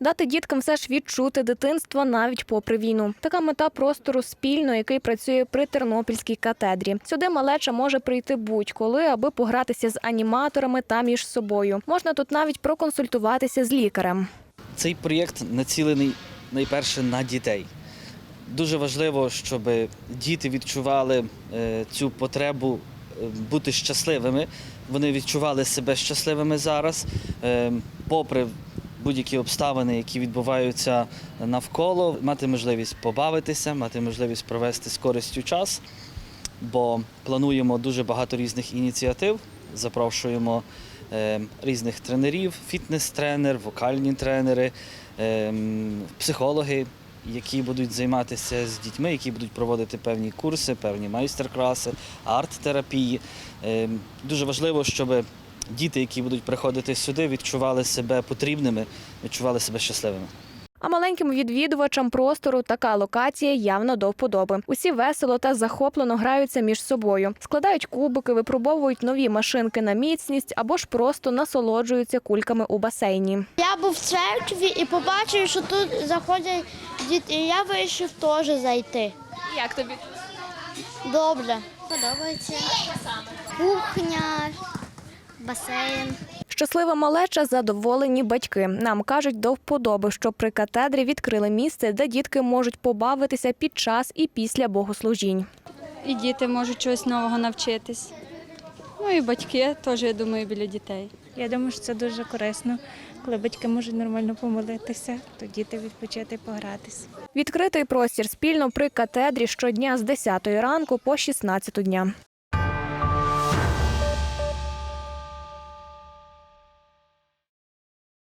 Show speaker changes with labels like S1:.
S1: Дати діткам все ж відчути дитинство навіть попри війну. Така мета простору спільно, який працює при Тернопільській катедрі. Сюди малеча може прийти будь-коли, аби погратися з аніматорами та між собою. Можна тут навіть проконсультуватися з лікарем.
S2: Цей проєкт націлений найперше на дітей. Дуже важливо, щоб діти відчували е, цю потребу е, бути щасливими. Вони відчували себе щасливими зараз, е, попри будь-які обставини, які відбуваються навколо, мати можливість побавитися, мати можливість провести з користю час, бо плануємо дуже багато різних ініціатив. Запрошуємо е, різних тренерів, фітнес-тренер, вокальні тренери, е, психологи, які будуть займатися з дітьми, які будуть проводити певні курси, певні майстер-класи, арт-терапії. Е, Дуже важливо, щоб діти, які будуть приходити сюди, відчували себе потрібними, відчували себе щасливими.
S1: А маленьким відвідувачам простору така локація явно до вподоби. Усі весело та захоплено граються між собою, складають кубики, випробовують нові машинки на міцність або ж просто насолоджуються кульками у басейні.
S3: Я був в церкві і побачив, що тут заходять діти, і я вирішив теж зайти.
S1: Як тобі?
S3: Добре. Подобається. Кухня, басейн.
S1: Щаслива малеча задоволені батьки. Нам кажуть до вподоби, що при катедрі відкрили місце, де дітки можуть побавитися під час і після богослужінь.
S4: і діти можуть чогось нового навчитись. Ну і батьки теж, я думаю, біля дітей.
S5: Я думаю, що це дуже корисно, коли батьки можуть нормально помолитися, то діти відпочити, погратися.
S1: Відкритий простір спільно при катедрі щодня з 10 ранку по 16 дня.